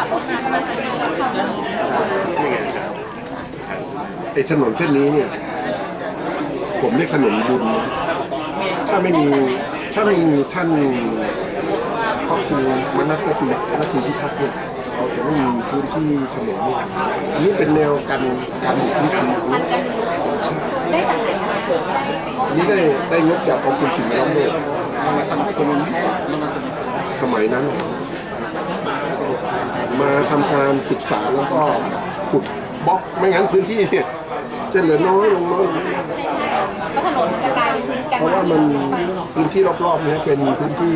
ขับรถมาประมาณกี่ปีแล้วค่ะนี่ไงครับไอ้ถนนเส้นนี้เนี่ย ผมเรียกถนนบุญ ถ้าไม่มีถ้าไม่มีท่านพ่อครูมนัสนทีนทีพิทักษ์เนี่ยเราจะไม่มีพื้นที่ถนนนี่อันนี้เป็นแนวกันการบุกรุกมันกันได้จากไหนอะคะอันนี้ได้ได้งบจากกองทุนสิ่งแวดล้อมโลกสมัยนั้นน่ะ มาทำการศึกษาแล้วก็ขุดบล็อกไม่งั้นพื้นที่เนี่ยจะเหลือน้อยลงน้อยลงใช่ใช่เพราะถนนมันจะกลายเป็นพื้นกันเพราะว่ามันพื้นที่รอบๆเนี่ยเป็นพื้นที่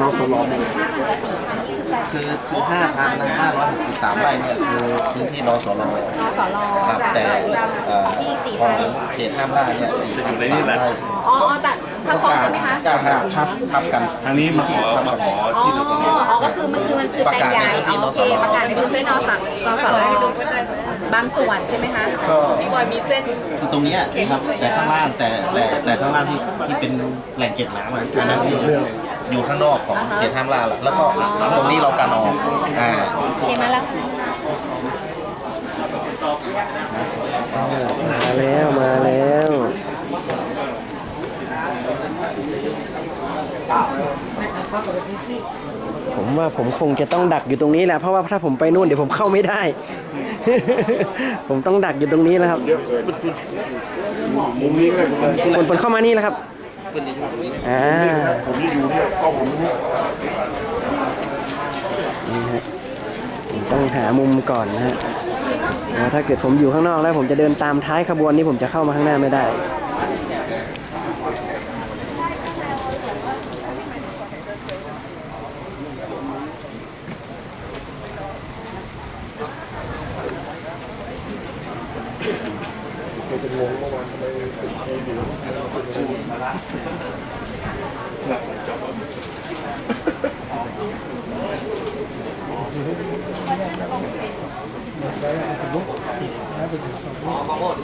นอสลอมห้าพันกับสี่พันนี่ คือกลายเป็นคือคือห้าพันห้าร้อยหกสิบสามไร่เนี่ยคือพื้นที่นสลนสลครับแต่เอ่อที่สี่ขอพังนเขตห้ามล่าเนี่ยสี่พันสามไร่อ๋ออ๋อแต่ทางคลองใช่ไหมคะ กล้าทับทับกันทางนี้มาขอมาขออ๋อ ที่นสนอ๋อ ก็คือมันคือมันคือแปลงใหญ่อ๋อโอเคประกาศในพื้นที่นสนสลบางส่วนใช่ไหมคะก็คือตรงเนี้ยครับแต่ข้างล่างแต่แต่แต่ข้างล่างที่ที่เป็นแหล่งเก็บน้ำอะอันนั้นที่ อยู่ข้างนอกของเขตห้ามล่าแล้วแล้วก็ตรงนี้เรากันออกอ่าโอเคมาแล้วมาแล้วมาแล้วผมว่าผมคงจะต้องดักอยู่ตรงนี้แหละเพราะว่าถ้าผมไปนู่นเดี๋ยวผมเข้าไม่ได้ ผมต้องดักอยู่ตรงนี้แล้วครับเยอะเลยมุมนี้ก็ได้ผมเลยคนคนเข้ามานี่แล้วครับ อ่าผมจะอยู่เนี่ยกล้อผมนี่นี่ฮะผมต้องหามุมก่อนนะฮะถ้าเกิดผมอยู่ข้างนอกแล้วผมจะเดินตามท้ายขบวนนี้ผมจะเข้ามาข้างหน้าไม่ได้เป็นงงเมื่อวานทำไมถึงไม่อยู่ นู่น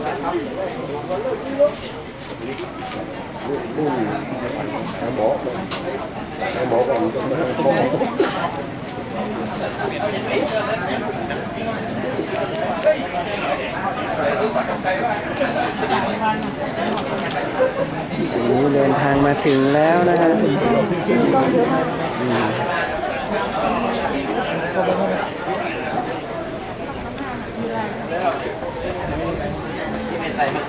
หาหมอก่อนหาหมอก่อนจะมาหาหมอวันนี้เดินทางมาถึงแล้วนะฮะ อืม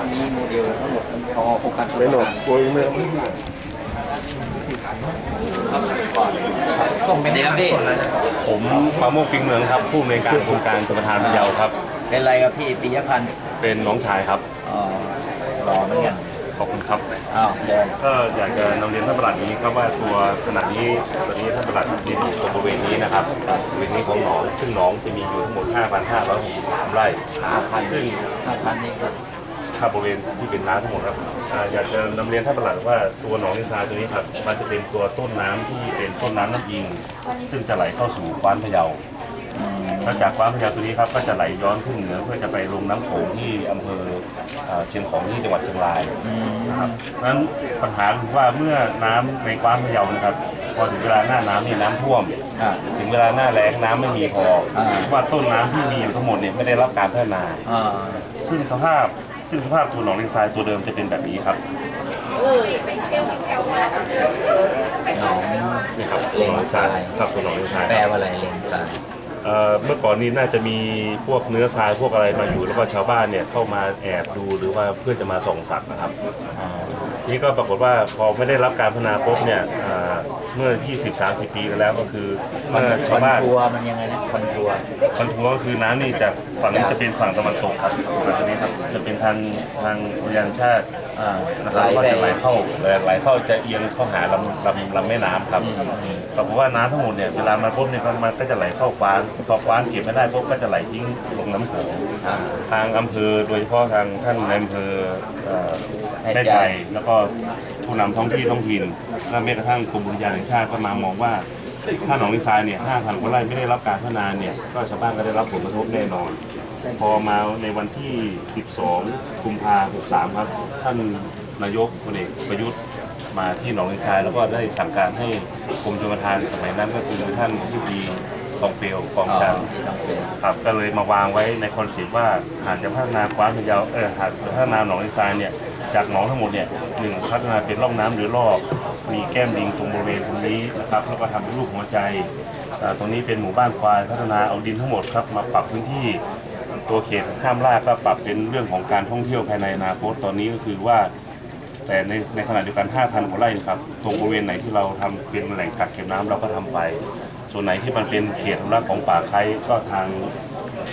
อันนี้โมเดลทั้งหมดพอโฟกัสไม่หนอกโวยไม่เอาส่งไปไหนครับพี่ผมปราโมกปิงเมืองครับ ผู้อำนวยการโครงการชลประทานพะเยาครับ เป็นไรครับพี่ปิยพันธ์เป็นน้องชายครับอ๋อรอเหมือนกัน ขอบคุณครับอ้าวเชิญก็อยากจะนำเรียนท่านประหลัดนี้ครับว่าตัวขณะนี้ตอนนี้ท่านประหลัดยืนอยู่ตรงบริเวณนี้นะครับบริเวณนี้ของหนองซึ่งหนองจะมีอยู่ทั้งหมด 5,563 ไร่ ห้าพันซึ่ง ห้าพันนี่ก็ค่าบริเวณที่เป็นน้ำทั้งหมดครับอ่าอยากจะนำเรียนท่านประหลัดว่าตัวหนองนิทรายตัวนี้ครับมันจะเป็นตัวต้นน้ำที่เป็นต้นน้ำน้ำยิง ซึ่งจะไหลเข้าสู่กว้านพะเยา แล้วจากกว้านพะเยาตัวนี้ครับก็จะไหลย้อนขึ้นเหนือเพื่อจะไปลงน้ำโขงที่อำเภอเอ่อเชียงของที่จังหวัดเชียงรายนะครับเพราะฉะนั้นปัญหาคือว่าเมื่อน้ำในกว้านพะเยานะครับ พอถึงเวลาหน้าน้ำนี่น้ำท่วม อ่า ถึงเวลาหน้าแล้งน้ำไม่มีพออ่าว่าต้นน้ำที่มีอยู่ทั้งหมดเนี่ยไม่ได้รับการพัฒนา อ่าซึ่งสภาพซึ่งสภาพตัวหนองเลงทรายตัวเดิมจะเป็นแบบนี้ครับหนองนี่ครับตัวหนองเลงทรายครับตัวหนองเลงทรายแปลว่าอะไรเลนซ้าย เอ่อเมื่อก่อนนี้น่าจะมีพวกเนื้อทรายพวกอะไรมาอยู่ แล้วก็ชาวบ้านเนี่ยเข้ามาแอบดูหรือว่าเพื่อจะมาส่องสัตว์นะครับอ่านี่ก็ปรากฏว่าพอไม่ได้รับการพัฒนาปุ๊บเนี่ยเอ่อเมื่อ 20-30 ปีแล้วก็คือมันเมื่อคชาอวนบ้านทัวร์มันยังไงนะคอนทัวร์คอนทัวร์ก็คือน้ำนี่จากฝั่งนี้จะเป็นฝั่งตะวันตกครับฝั่งนี้ครับจะเป็นทางทางอุทยานชาติอ่านะคไหลรับก็ไป จะไหลเข้าไหลเข้าจะเอียงเข้าหาลำลำลำแม่น้ำครับปรา กฏว่าน้ำทั้งหมดเนี่ยเวลามาปุ๊บเนี่ยมันก็จะไหลเข้ากว้านพอกว้านเก็บไม่ได้ปุ๊บก็จะไหลทิ้งลงน้ำโขงอ่าทางอำเภอโดยเฉพาะทางท่านในอำเภอเอ่อแม่แม่ใจใจแล้วก็ผู้นำท้องที่ท้องถิ่นและแม้กระทั่งกรมอุทยานแห่งชาติก็มามองว่าถ้าหนองลิงทรายเนี่ย5,000กว่าไร่ไม่ได้รับการพัฒนาเนี่ยก็ชาวบ้านก็ได้รับผลกระทบแน่นอน พอมาในวันที่ 12 กุมภาพันธ์63 ครับ ท่าน นายกพลเอกประยุทธ์มาที่หนองเลงทราย แล้วก็ได้สั่งการให้กรมชลประทานสมัยนั้นก็คือท่านที่ดีกองเปลวกองจันครับก็เลยมาวางไว้ในคอนเซ็ปต์ว่าหากจะพัฒนากว้านพะเยาเออหากจะพัฒนาหนองเลงทรายเนี่ยจากหนองทั้งหมดเนี่ยหนึ่งพัฒนาเป็นร่องน้ำหรือรอบมีแก้มลิงตรงบริเวณตรงนี้นะครับแล้วก็ทำเป็นรูปหัวใจตรงนี้เป็นหมู่บ้านควายพัฒนาเอาดินทั้งหมดครับมาปรับพื้นที่ตัวเขตห้ามล่าก็ปรับเป็นเรื่องของการท่องเที่ยวภายในอนาคตตอนนี้ก็คือว่า แต่ในในขณะเดียวกัน 5,000กว่าไร่นะครับ ตรงบริเวณไหนที่เราทำเป็นแหล่งกักเก็บน้ำเราก็ทำไป ส่วนไหนที่มันเป็นเขตอนุรักษ์ของป่าไคร้ก็ทาง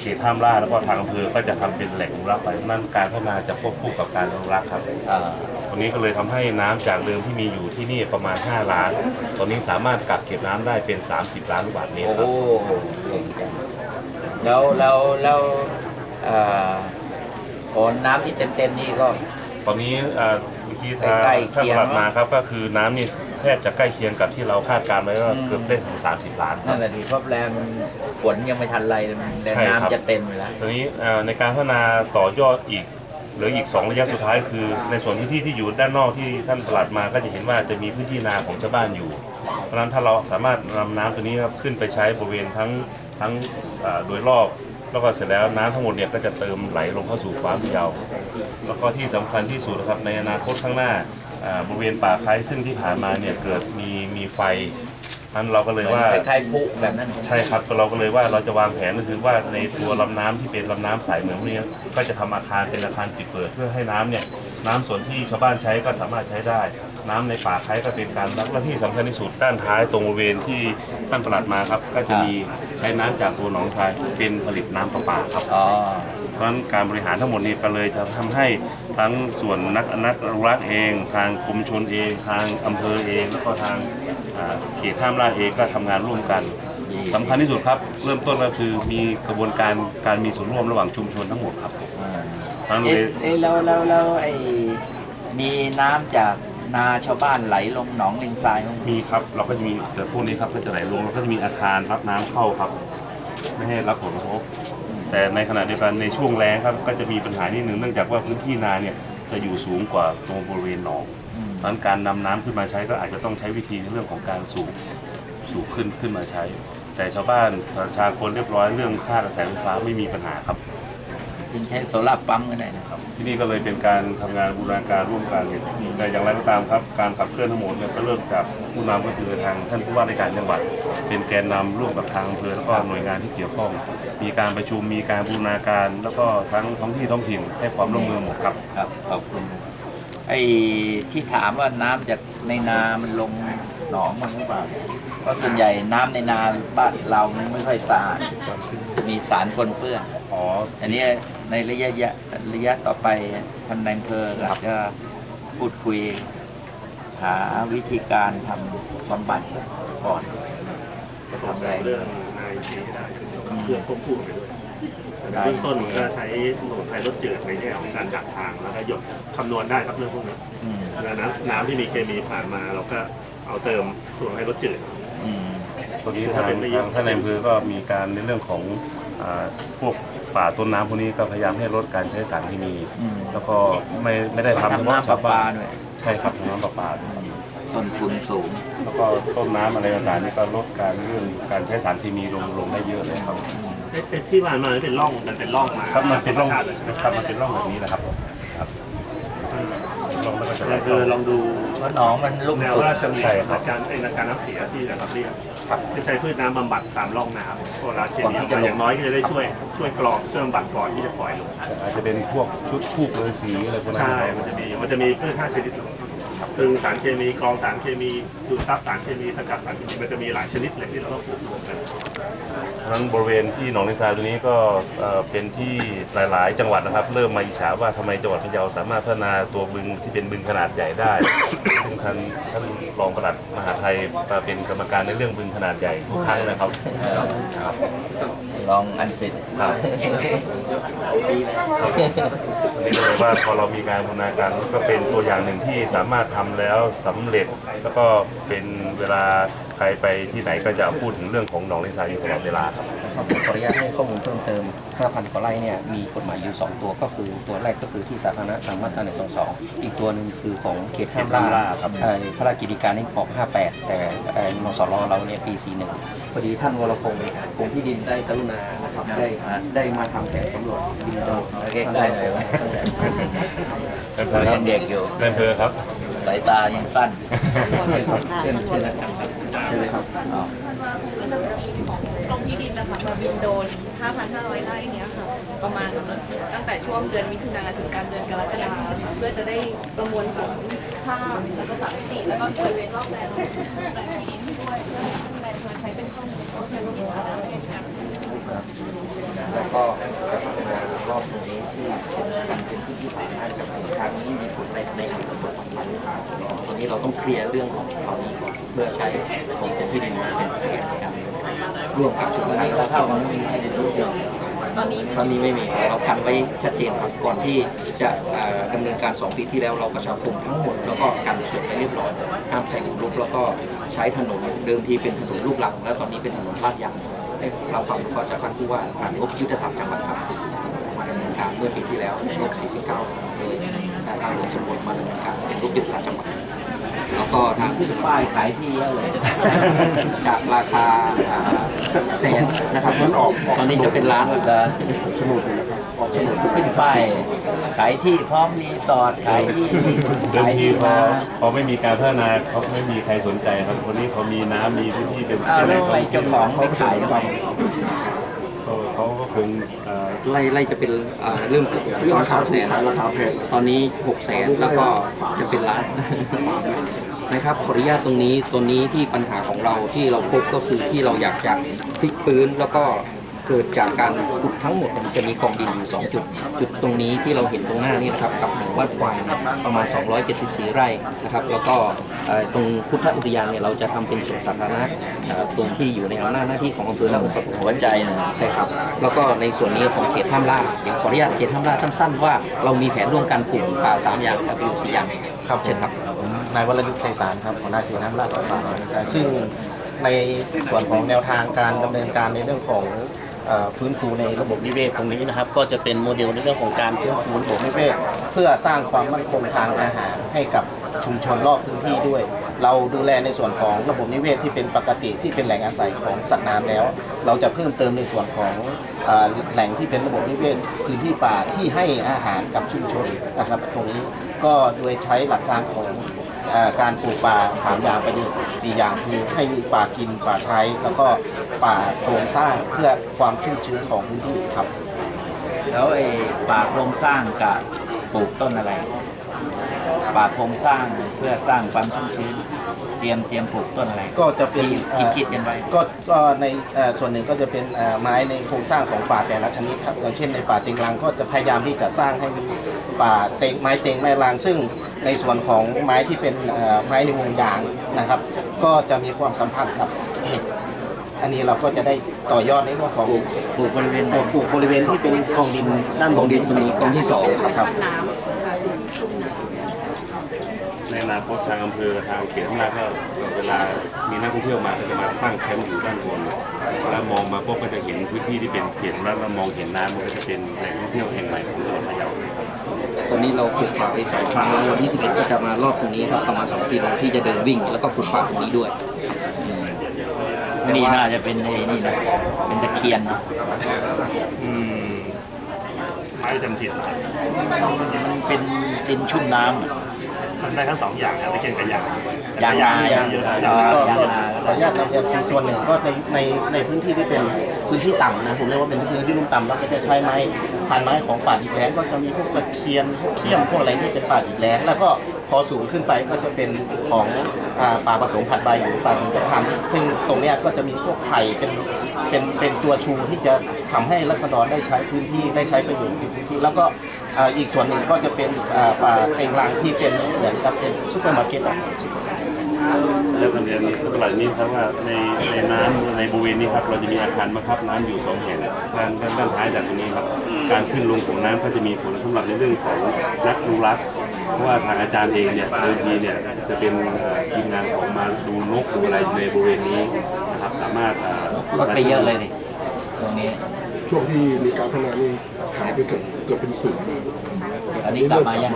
เขตห้ามล่าแล้วก็ทางอำเภอก็จะทำเป็นแหล่งอนุรักษ์ไปนั่นการพัฒนาจะควบคู่กับการอนุรักษ์ครับตรงนี้ก็เลยทำให้น้ำจากเดิมที่มีอยู่ที่นี่ประมาณ 5 ล้าน ตอนนี้สามารถกักเก็บน้ำได้เป็น 30 ล้านลูกบาศก์เมตรโอ้ครับเก่งจังแล้วแล้วแล้วเอ่อโอนน้ำที่เต็มเต็มๆนี่ก็ ตอนนี้ เอ่อเมื่อกี้ทางใกล้ๆท่านเคียปงลัดมาครับก็คือน้ำนี่แทบจะใกล้เคียงกับที่เราคาดการณ์ไว้ว่าเกือบได้ถึง 30 ล้านครันั่บนแหละที่เพราะแรงมันฝนยังไม่ทันไรเลยมันแต่ใช่ครับ น้ำจะเต็มอยู่แล้ว ตอนนี้เอ่อในการพัฒนาต่อยอดอีกเหลืออีก 2 ระยะสุดท้ายคือ ในส่วนพื้นที่ที่อยู่ด้านนอกที่ท่านปลัดมาก็จะเห็นว่าจะมีพื้นที่นาของชาวบ้านอยู่ เพราะฉะนั้นถ้าเราสามารถนำน้ำตัวนี้ครับขึ้นไปใช้บริเวณทั้งทั้งเอ่อโดยรอบ แล้วก็เสร็จแล้วน้ำทั้งหมดเนี่ยก็จะเติมไหลลงเข้าสู่ฟ้าพะเยาแล้วก็ที่สำคัญที่สุดนะครับในอนาคตข้างหน้าอ่าบริเวณป่าไคร้ซึ่งที่ผ่านมาเนี่ยเกิดมีมีไฟนั้นเราก็เลยว่าคล้ายๆพุแบบนั้นใช่ครับเราก็เลยว่าเราจะวางแผนก็คือว่าในตัวลำน้ำที่เป็นลำน้ำสายเหมืองพวกนี้ก็จะทำอาคารเป็นอาคารปิดเปิดเพื่อให้น้ำเนี่ยน้ำส่วนที่ชาวบ้านใช้ก็สามารถใช้ได้ น้ำในป่าไคร้ก็เป็นการรับและที่สำคัญที่สุดด้านท้ายตรงบริเวณที่ท่านประหลัดมาครับก็จะมี ใช้น้ำจากตัวหนองทรายเป็นผลิตน้ำประปาครับ อ๋อ เพราะฉะนั้นการบริหารทั้งหมดนี้ก็เลยจะทำให้ทั้งส่วนนักนักอนุรักษ์เอง ทางกรมชนเอง ทางอำเภอเอง แล้วก็ทางอ่าเขตห้ามล่าเองก็ทำงานร่วมกันสำคัญที่สุดครับ เริ่มต้นก็คือมีกระบวนการการมีส่วนร่วมระหว่างชุมชนทั้งหมดครับทั้งเลเอ๊ะย เอ๊ะแล้วแล้วแล้วไอ้มีน้ำจาก นาชาวบ้านไหลลงหนองเลงทรายมั้งมีครับเราก็จะมีแต่พวกนี้ครับก็จะไหลลงแล้วก็จะมีอาคารรับน้ำเข้าครับ ไม่ให้รับผลกระทบแต่ในขณะเดียวกันในช่วงแล้งครับก็จะมีปัญหานิดหนึ่งเนื่องจากว่าพื้นที่นาเนี่ยจะอยู่สูงกว่าตรงบริเวณหนองเพราะฉะนั้นการนำน้ำขึ้นมาใช้ก็อาจจะต้องใช้วิธีในเรื่องของการสูบสูบขึ้นขึ้นมาใช้ แต่ชาวบ้านประชาชนเรียบร้อยเรื่องค่ากระแสไฟฟ้าไม่มีปัญหาครับ จริงใช้โซลาร์ปั๊มก็ได้นะครับ ที่นี่ก็เลยเป็นการทำงานบูรณาการร่วมกันเนี่ยแต่อย่างไรก็ตามครับ การขับเคลื่อนทั้งหมดเนี่ยก็เริ่มจากผู้นำก็คือทางท่านผู้ว่าราชการจังหวัด เป็นแกนนำร่วมกับทางอำเภอแล้วก็หน่วยงานที่เกี่ยวข้อง มีการประชุมมีการบูรณาการ แล้วก็ทั้งท้องที่ท้องถิ่นให้ความร่วมมือหมดครับ ครับขอบคุณไอ้ที่ถามว่าน้ำจากในนามันลงหนองมันหรือเปล่าเพราะส่วนใหญ่น้ำในนาบ้านเรามันไม่ค่อยสะอาดมีสารปนเปื้อน อ๋อ อันนี้ ในระยะยะระยะต่อไปท่านนายอำเภออาจจะพูดคุย หาวิธีการทำบำบัดก่อนทำอะไรเรื่องนายชีได้เพื่อควบคู่ไปด้วยได้เบื้องต้นก็ใช้สมุนไพรลดจืดในแง่ของการดักทางแล้วก็หยดคำนวณได้ครับเรื่องพวกนี้อืมเวลาน้ำน้ำที่มีเคมีผ่านมาเราก็เอาเติมสมุนไพรลดจืดอืมตอนนี้ทางทางท่านในอำเภอก็มีการในเรื่องของอ่าพวก ป่าต้นน้ำพวกนี้ก็พยายามให้ลดการใช้สารเคมี อืม แล้วก็ไม่ไม่ได้ทำเฉทำพาะน้ำปชาลาวปลาบ้านด้วยใช่ครับทำน้ำประปาด้วยครับต้นทุนสูง แล้วก็ต้นน้ำอะไรต่างๆนี่ก็ลดการเรื่องการใช้สารเคมีลงลงได้เยอะเลยครับที่ผ่านมาเป็นร่องมันเป็นร่องมาครับมันเป็นร่องธรรมชาติเลยใช่ไหมครับมันเป็นร่องแบบนี้นะครับ ครับร่องแล้วก็จะไหลคืเข้าอลองดูเพราะหนองมันลุ่มแนวสุด ราชดำเนิใช่นครับในการในการน้ำเสียที่นะครับเรียกครับจะใช้พืชน้ำบำบัดตามร่องน้ำเวลาเคมีออกก่อนที่จะมาลง อย่างน้อยก็จะได้ช่วยช่วยกรองช่วยบำบัดก่อนที่จะปล่อยลงอาจจะเป็นพวกชุดทูบฤาษีอะไรพวกนั้นใช่นะครับมันจะมีมันจะมีพืชห้าชนิด ตึงสารเคมีกรองสารเคมีดูดซับสารเคมีสกัดสารเคมีมันจะมีหลายชนิดเลยที่เราต้องปลูกรวมกันเพราะฉะนั้นบริเวณที่หนองเลงทรายตัวนี้ก็เอ่อเป็นที่หลาย ๆ จังหวัดนะครับ เริ่มมาอิจฉาว่าทำไมจังหวัดพะเยาสามารถพัฒนาตัวบึงที่เป็นบึงขนาดใหญ่ได้ ซึ่งท่านท่านรองปลัดมหาไทยมาเป็นกรรมการในเรื่องบึงขนาดใหญ่ทุกครั้งนะครับครับลองอันเสร็จครับดีเลันนี้ก็เลยว่าพอเรามีการบูรณาการก็เป็นตัวอย่างหนึ่งที่สามารถทำแล้วสำเร็จ แล้วก็เป็นเวลาใครไปที่ไหนก็จะพูดถึงเรื่องของหนองเลทรายอยู่ตลอดเวลาครับ ครับขออนุญาตให้ข้อมูลเพิ่มเติม 5,000 กว่าไร่เนี่ย มีกฎหมายอยู่ 2 ตัวก็คือตัวแรกก็คือที่สาธารณะตามมาตรา 122 อีกตัวหนึ่งคือของเขตห้ามล่าเขตห้ามล่าครับ เอ่อพระราชกิจการนี่ออก 58 แต่เอ่อนสรเราเนี่ยปี 41 พอดีท่านวรพงศ์กรมที่ดินได้กรุณานะครับได้ได้มาทำแผนสำรวจดินโดนเรียกได้เลยว่าเรายังเด็กอยู่เล่นเพอครับ สายตายังสั้นเช่นเช่นนะครับใช่ไหมครับกรมที่ดินนะคะมาบินโดน 5,500 ไร่เนี้ยค่ะ ประมาณตั้งแต่ช่วงเดือนมิถุนาถึงกลางเดือนกรกฎาคมค่ะเพื่อจะได้ประมวลผลภาพแล้วก็สามมิติแล้วก็บริเวณรอบแปลงแปลงที่ดินด้วยเพื่อให้แปลงควรใช้เป็นข้อมูลของการดินสาธารณะแล้วก็ รอบตรงนี้ที่กันเป็นที่ที่สาธารณะกับทางนี้มีผลในในทางกฎหมายหรือเปล่าตอนนี้เราต้องเคลียร์เรื่องของตอนนี้ก่อนเพื่อใช้ของกรมที่ดินมาเป็นแการดำเนินการร่วมกับชุดงานถ้ามันไม่มีที่ดินร่วตอนนี้ตอนนี้ไม่มีเรากันไว้ชัดเจนครับก่อนที่จะเอ่อดำเนินการ 2 ปีที่แล้วเราประชาคมทั้งหมดแล้วก็กันเขียนไว้เรียบร้อยห้ามใครบุกรุกแล้วก็ใช้ถนนเดิมทีเป็นถนนลูกรังแล้วตอนนี้เป็นถนนลาดยางได้รับความอนุเคราะห์จากท่านผู้ว่าผ่านงบยุทธศาสตร์จังหวัดครับ เนินการเมื่อปีที่แล้วงบ49โดยทางหลวงชนบทมาดำเนินการเป็นรูปยุทธศาสตร์จังหวัดแล้วก็ทางขึ้นป้ายขายที่เยอะเลย จากราคาอ่าแสนนะครับตอนนี้จะเป็นล้านแล้วแล้วโฉนดเลยนะครับออกโฉนดขึ้นป้ายขายที่พร้อมรีสอร์ทขายที่เดิมขายทีที่พอมาพอไม่มีการพัฒนาเขาไม่มีใครสนใจครับคนนี้เขามีน้ำมีพื้นที่เป็นอ้าวเป็นแหแล้ล่วงทำไมเจ้าของไม่ขายหรือเปล่า เขาเขาก็คงเอ่อไล่ไล่จะเป็นอ่าเริ่มต้นตอนสองแสนราคาแพงตอนนี้หกแสนแล้วก็จะเป็นล้าน นะครับขออนุญาตตรงนี้ตัวนี้ที่ปัญหาของเราที่เราพบก็คือที่เราอยากจะพลิกปืนแล้วก็ เกิดจากการขุดทั้งหมดมันจะมีกองดินอยู่ 2 จุด จุดตรงนี้ที่เราเห็นตรงหน้านี่นะครับกับหมู่บ้านควายนี่ยประมาณ 274 ไร่นะครับ แล้วก็ตรงพุทธอุทยานเนี่ยเราจะทำเป็นสวนสาธารณะตรงที่อยู่ในอำนาจหน้าที่ของอำเภอเราครับหัวใจนะใช่ครับ แล้วก็ในส่วนนี้ของเขตห้ามล่าเดี๋ยวขออนุญาตเขตห้ามล่าสั้นๆว่าเรามีแผนร่วมกันปลูกป่าสามอย่างและประโยชน์สี่อย่างครับเช่นครับนายวรยุทธ์ชัยสารครับหัวหน้าเขตน้าชสัมพันธ์นะครับซึ่งในส่วนของแนวทางการดำเนินการในเรื่องของ ฟื้นฟูในระบบนิเวศตรงนี้นะครับ ก็จะเป็นโมเดลในเรื่องของการฟื้นฟูระบบนิเวศเพื่อสร้างความมั่นคงทางอาหารให้กับชุมชนรอบพื้นที่ด้วย เราดูแลในส่วนของระบบนิเวศที่เป็นปกติที่เป็นแหล่งอาศัยของสัตว์น้ำแล้ว เราจะเพิ่มเติมในส่วนของอแหล่งที่เป็นระบบนิเวศพื้นที่ป่าที่ให้อาหารกับชุมชนนะครับ ตรงนี้ก็โดยใช้หลักการของ การปลูกป่าสามอย่างประโยชน์สี่อย่างคือให้มีป่ากินป่าใช้ แล้วก็ป่าโครงสร้างเพื่อความชุ่มชื้นของพื้นที่ครับ แล้วไอ้ป่าโครงสร้างกับปลูกต้นอะไร ป่าโครงสร้างเพื่อสร้างความชุ่มชื้น เตรียมเตรียมปลูกต้นอะไรก็จะเป็นที่เอ่คิดอคิดกันไว้ ก็ก็ในเอ่อส่วนหนึ่งก็จะเป็นเอ่อไม้ในโครงสร้างของป่าแต่ละชนิดครับอย่างเช่นในป่าเต็งรังก็จะพยายามที่จะสร้างให้มีป่าเต็งไม้เต็งไม้รังซึ่ง ในส่วนของไม้ที่เป็นเอ่อไม้ในวงยางนะครับ ก็จะมีความสัมพันธ์กับเห็ดอันนี้เราก็จะได้ต่อยอดในเรื่องของปลูกบริเวณไหนปลูกบริเวณที่เป็นกองดินด้านบกองนดินตรงนี้กองที่สองครับน้ำค่ะพื้นที่ชุ่มน้ำในอนาคตทางอำเภอทางเขตข้างหน้าก็เวลามีนักท่องเที่ยวมาก็จะมาตั้งแคมป์อยู่ด้านบนแล้วมองมาพวกก็จะเห็นพื้นที่ที่เป็นเขตแล้วเรามองเห็นน้ำมันก็จะเป็นแหล่งท่องเที่ยวแห่งใหม่ของจังหวัดพะเยา ตอนนี้เราปลูกป่าไปสองครั้งแล้ววันที่ 11 ก็จะมารอบตรงนี้ครับประมาณ2กิโลที่จะเดินวิ่ง แล้วก็ปลูกป่าตรงนี้ด้วย นี่น่าจะเป็นไอ้นี่นะ เป็นตะเคียนนะอืมไม้จำถิ่นมันเป็นดินชุ่มน้ำ มันได้ทั้งสองอย่างนะตะเคียนกับยางยางนาเยอะๆยางยางยาก็นาขออนุญาตนำเรียนคือส่วนหนึ่งก็ในในในพื้นที่ที่เป็นพื้นที่ต่ำนะผมเรียกว่าเป็นพื้นที่ลุ่มต่ำเราก็จะใช้ไม้พันไม้ของป่าดิบแล้งก็จะมีพวกตะเคียนพวกเขี้ยมพวกอะไรที่เป็นป่าดิบแล้งแล้วก็ พอสูงขึ้นไปก็จะเป็นของอป่าผสมผัดใบหรือป่าหินกระพันซึ่งตรงนี้ก็จะมีพวกไผ่เป็นเป็นเป็นตัวชูที่จะทำให้รัษฎรได้ใช้พื้นที่ได้ใช้ประโยชน์ในพื้นที่แล้วก็อีกส่วนหนึ่งก็จะเป็นป่าเต็งรังที่เป็นเหมือนกับเป็นซูเปอร์มาร์เก็ตอะแล้วก็เรียนตลาดนี้ครับว่าในในน้ำในบริเวณนี้ครับเราจะมีอาคารบังคับน้ำอยู่สองแห่งด้านด้านท้ายจากตรงนี้ครับ การขึ้นลงของน้ำก็จะมีผลสำหรับในเรื่องของนักอนุรัก ราะว่าทางอาจารย์เองเนี่ยเดิมทีเนี่ยจะเป็นเอ่อทีมงานของมาดูนกดูอะไรในบริเวณนี้นะครับสามารถเอ่อลดไปเยอะเลยดิตรงนี้ช่วงที่มีการพัฒนานี่หายไปเกือบเกือบเป็นศูนย์อันนี้กลับมายัง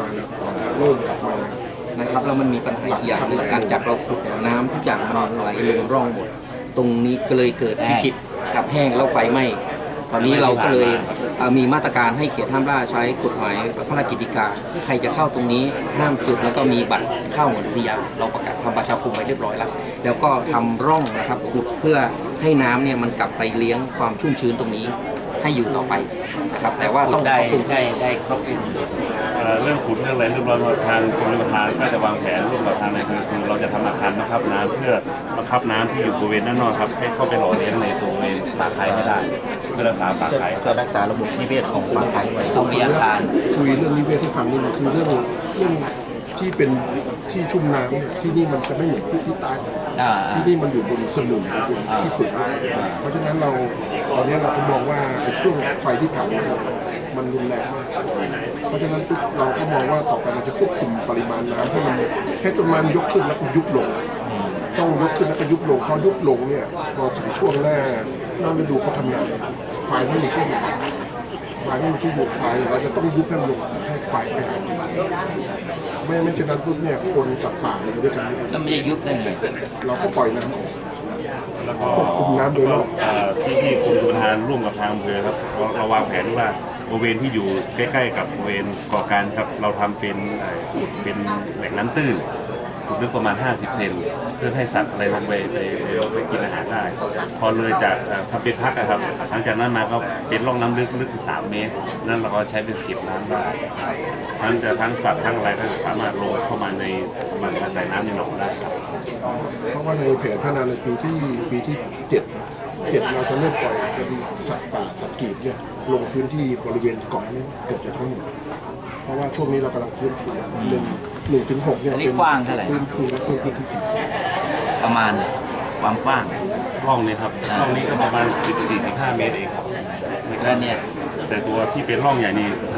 เริ่มกลับมาแล้วนะครับแล้วมันมีปัญหาอีกอย่างหนึ่งหลังจากเราขุดเนี่ยน้ำทุกอย่างมันไหลลงร่องหมดตรงนี้ก็เลยเกิดวิกฤตกับแห้งแล้วไฟไหม้ ตอนนี้เราก็เลยเอ่อมีมาตรการให้เขตห้ามล่าใช้กฎหมายพระราชกิจการใครจะเข้าตรงนี้ห้ามจุดแล้วก็มีบัตรเข้าเหมือนอุทยานเราประกาศทำประชาคมไว้เรียบร้อยแล้ว แล้วก็ทำร่องนะครับขุดเพื่อให้น้ำเนี่ยมันกลับไปเลี้ยงความชุ่มชื้นตรงนี้ให้อยู่ต่อไปนะครับแต่ว่าต้องได้ขอบคุณได้ได้ครบทุกเอ่อ เรื่องขุดเรื่องอะไรเรียบร้อยมดทางกรมชลประทานก็จะวางแผนร่วมกับทางในอำเภอคือเราจะทำอาคารบังคับน้ำเพื่อบังคับน้ำที่อยู่บริเวณด้านนอกครับให้เข้าไปหล่อเลี้ยงในตัวในป่าไคให้ได้เพื่อรักษาป่าเพื่อไคเพื่อรักษาระบบนิเวศของป่าไผ่ไว้ต้องมีอาคาร คุยเรื่องนิเวศที่ฟังนี่มันคือเรื่องเรื่องที่เป็นที่ชุ่มน้ำเนี่ยที่นี่มันจะไม่เหมือนที่ใต้อ่า ที่นี่มันอยู่บนสมุนบนที่ปึกเนี่ยเพราะฉะนั้นเราตอนนี้เราก็มองว่าไอ้ช่วงไฟที่ผ่านมา มันรุนแรงมาก เพราะฉะนั้นปุ๊บเราก็มองว่าต่อไปเราจะควบคุมปริมาณน้ำให้มันให้ต้นไม้มันยกขึ้นแล้วก็ยุบลง ต้องยกขึ้นแล้วก็ยุบลงพอยุบลงเนี่ยพอถึงช่วงหน้าหน้าฤดูเขาทำงานเนี่ยควายไม่มีที่อยู่ควายไม่มีที่อยู่ควายเราจะต้องยุบให้มันลงให้ควายไปหากินไม่ไม่เช่นนั้นปุ๊บเนี่ยคนกับป่าอยู่ด้วยกันไม่ได้แล้วมันจะยุบได้ไงเราก็ปล่อยน้ำออกแล้วก็ควบคุมน้ำโดยรอบ เอ่อที่ที่กรมชลประทานร่วมกับทางอำเภอครับเราเราวางแผนว่า บริเวณที่อยู่ใกล้ๆ กับบริเวณก่อการครับเราทำเป็นเอ่อขุดเป็นแหล่งน้ำตื้นขุดลึกประมาณ 50 เซนเพื่อให้สัตว์อะไรลงไปไปไปไปกินอาหารได้ พอเลยจากเอ่อทำเป็นพักครับหลังจากนั้นมาก็เป็นร่องน้ำลึกลึก 3 เมตร นั่นเราก็ใช้เป็นเก็บน้ำได้ทั้งจะทั้งสัตว์ทั้งอะไรก็สามารถลงเข้ามาในมันอาศัยน้ำในหนองได้ครับเพราะว่าในแผนพัฒนาในปีที่ปีที่เจ็ด เจ็ดเราจะเริ่มปล่อยเป็นสัตว์ป่าสัตว์กีบเนี่ยลงพื้นที่บริเวณเกาะนี้เกือบจะทั้งหมดเพราะว่าช่วงนี้เรากำลังฟื้นฟูหนึ่งหนึ่งถึงหกเนี่ยอันนี้กว้างเท่าไหร่ ฟื้นฟูและเพิ่มพื้นที่สีเขียวประมาณความกว้างห้องนี้ครับห้องนี้ก็ประมาณ 14-15 เมตรเองครับแล้วเนี่ยแต่ตัวที่เป็นร่องใหญ่นี่เกือบ